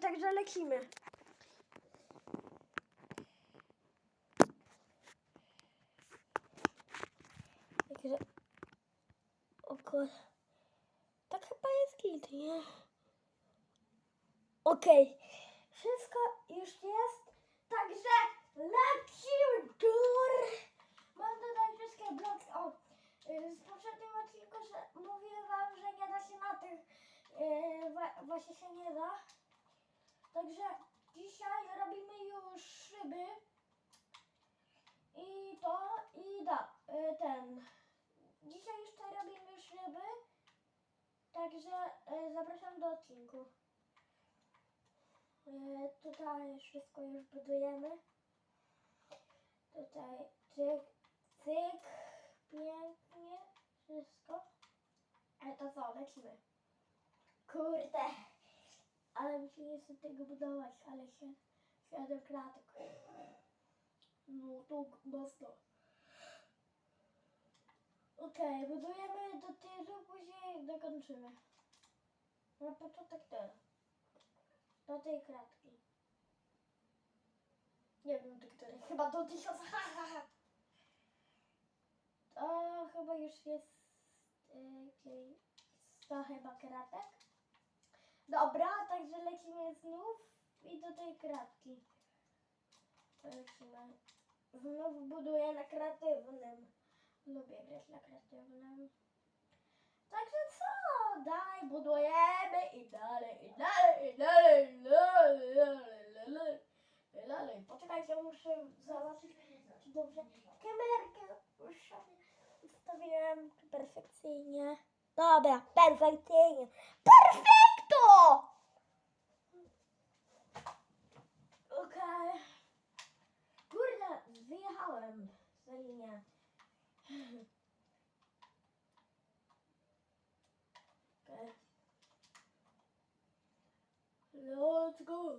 Także lecimy. Także... O kurde. Tak chyba jest git, nie? Okej. Okay. Wszystko już jest. Także lecimy dur. Mam tutaj wszystkie bloki. O, y, z poprzednim odcinku że mówiłem że nie da się na tych. Yy, właśnie się nie da. Także dzisiaj robimy już szyby. I to, i da, y, ten. Dzisiaj jeszcze robimy szyby. Także y, zapraszam do odcinku. Y, tutaj wszystko już budujemy. Tutaj cyk, cyk, pięknie, wszystko. Ale to co, lecimy. Kurde, ale mi się nie chce tego budować, ale się siadę kratek. No to mocno. Okej, budujemy do tyłu, później dokończymy. Na początek tyle. Do tej kratki. Nie wiem do której. Chyba do tysiąca. To chyba już jest yy, czyli 100 chyba kratek. Dobra, także lecimy znów i do tej kratki. Lecimy. Znów buduję na kreatywnym. Lubię grać na kreatywnym. Także co? Dalej budujemy i dalej, i dalej, i dalej, i dalej, i dalej, i dalej, i dalej. Poczekajcie, muszę zobaczyć, czy dobrze kamerkę sobie ustawiłem perfekcyjnie. Dobra, perfekcyjnie. Perfekto! Okej. Kurde, wyjechałem za linię. Okay. Let's go.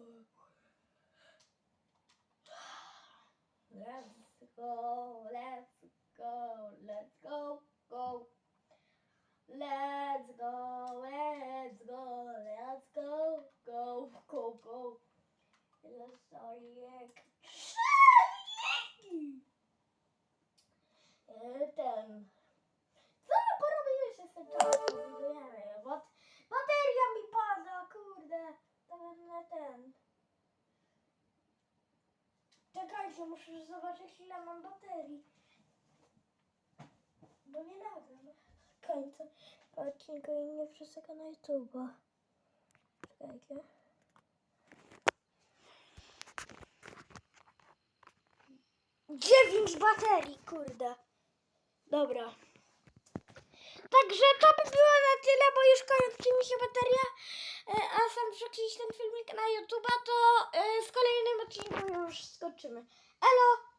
Let's go, let's go, let's go, go. Let's go, Muszę zobaczyć ile mam baterii. Bo nie nagram końca odcinka i nie wrzucę na YouTube'a. Czekajcie. Dziewięć baterii, kurde. Dobra. Także to by było na tyle, bo już kończy mi się bateria. E, A sam wrzucić ten filmik na YouTube'a, to e, w kolejnym odcinku już skoczymy. Elo!